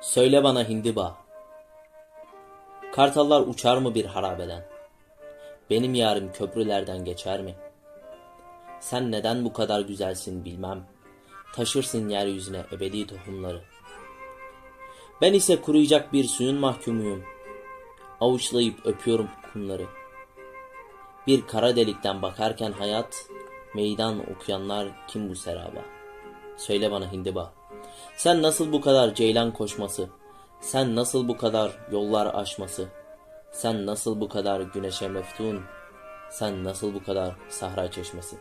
Söyle bana hindiba. Kartallar uçar mı bir harabeden? Benim yarım köprülerden geçer mi? Sen neden bu kadar güzelsin bilmem. Taşırsın yeryüzüne ebedi tohumları. Ben ise kuruyacak bir suyun mahkumuyum. Avuçlayıp öpüyorum kumları. Bir kara delikten bakarken hayat, meydan okuyanlar kim bu seraba? Söyle bana hindiba. Sen nasıl bu kadar ceylan koşması? Sen nasıl bu kadar yollar aşması? Sen nasıl bu kadar güneşe meftun? Sen nasıl bu kadar sahra çeşmesi?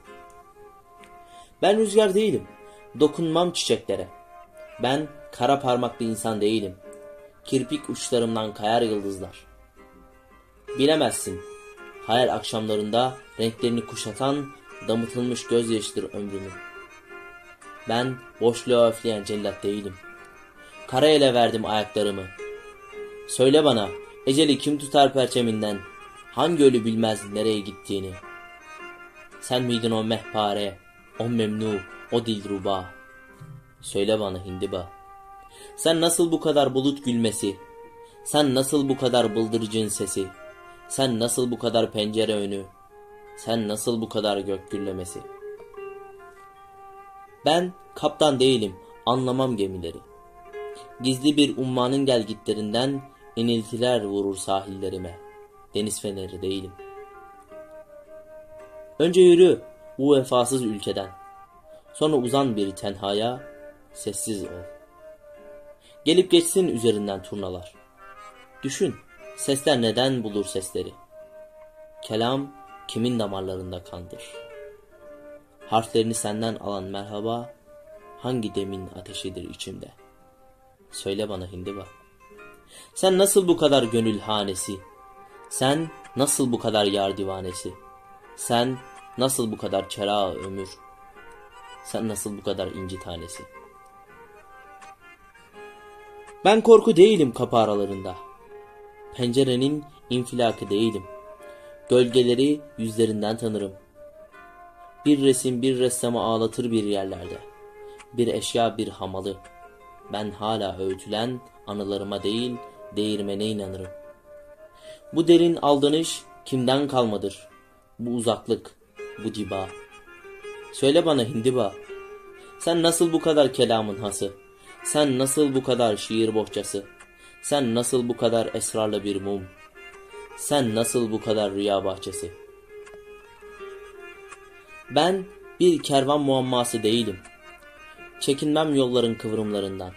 Ben rüzgar değilim. Dokunmam çiçeklere. Ben kara parmaklı insan değilim. Kirpik uçlarımdan kayar yıldızlar. Bilemezsin. Hayal akşamlarında renklerini kuşatan damıtılmış gözyaşıdır ömrümü. Ben boşluğa öfleyen cellat değilim. Kara ele verdim ayaklarımı. Söyle bana, eceli kim tutar perçeminden? Hangi ölü bilmez nereye gittiğini? Sen miydin o mehpare, o memnu, o dilruba? Söyle bana hindiba. Sen nasıl bu kadar bulut gülmesi? Sen nasıl bu kadar bıldırıcın sesi? Sen nasıl bu kadar pencere önü? Sen nasıl bu kadar gök gürlemesi? Ben kaptan değilim, anlamam gemileri. Gizli bir ummanın gelgitlerinden iniltiler vurur sahillerime. Deniz feneri değilim. Önce yürü bu vefasız ülkeden. Sonra uzan bir tenhaya, sessiz ol. Gelip geçsin üzerinden turnalar. Düşün, sesler neden bulur sesleri? Kelam kimin damarlarında kandır? Harflerini senden alan merhaba, hangi demin ateşidir içimde? Söyle bana hindiba. Sen nasıl bu kadar gönül hanesi? Sen nasıl bu kadar yar divanesi? Sen nasıl bu kadar çera ömür? Sen nasıl bu kadar inci tanesi? Ben korku değilim kapı aralarında. Pencerenin infilakı değilim. Gölgeleri yüzlerinden tanırım. Bir resim bir ressamı ağlatır bir yerlerde. Bir eşya bir hamalı. Ben hala öğütülen anılarıma değil değirmene inanırım. Bu derin aldanış kimden kalmadır? Bu uzaklık, bu diba. Söyle bana hindiba. Sen nasıl bu kadar kelamın hası? Sen nasıl bu kadar şiir bohçası? Sen nasıl bu kadar esrarlı bir mum? Sen nasıl bu kadar rüya bahçesi? Ben bir kervan muamması değilim. Çekinmem yolların kıvrımlarından.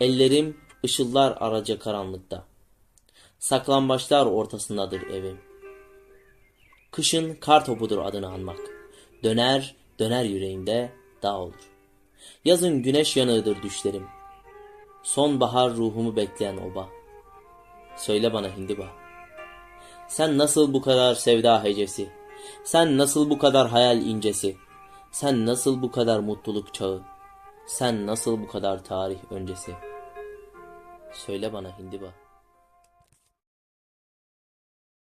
Ellerim ışıllar araca karanlıkta. Saklambaçlar ortasındadır evim. Kışın kar topudur adını anmak. Döner, döner yüreğimde dağ olur. Yazın güneş yanığıdır düşlerim. Sonbahar ruhumu bekleyen oba. Söyle bana hindiba. Sen nasıl bu kadar sevda hecesi? Sen nasıl bu kadar hayal incesi? Sen nasıl bu kadar mutluluk çağı? Sen nasıl bu kadar tarih öncesi? Söyle bana hindiba.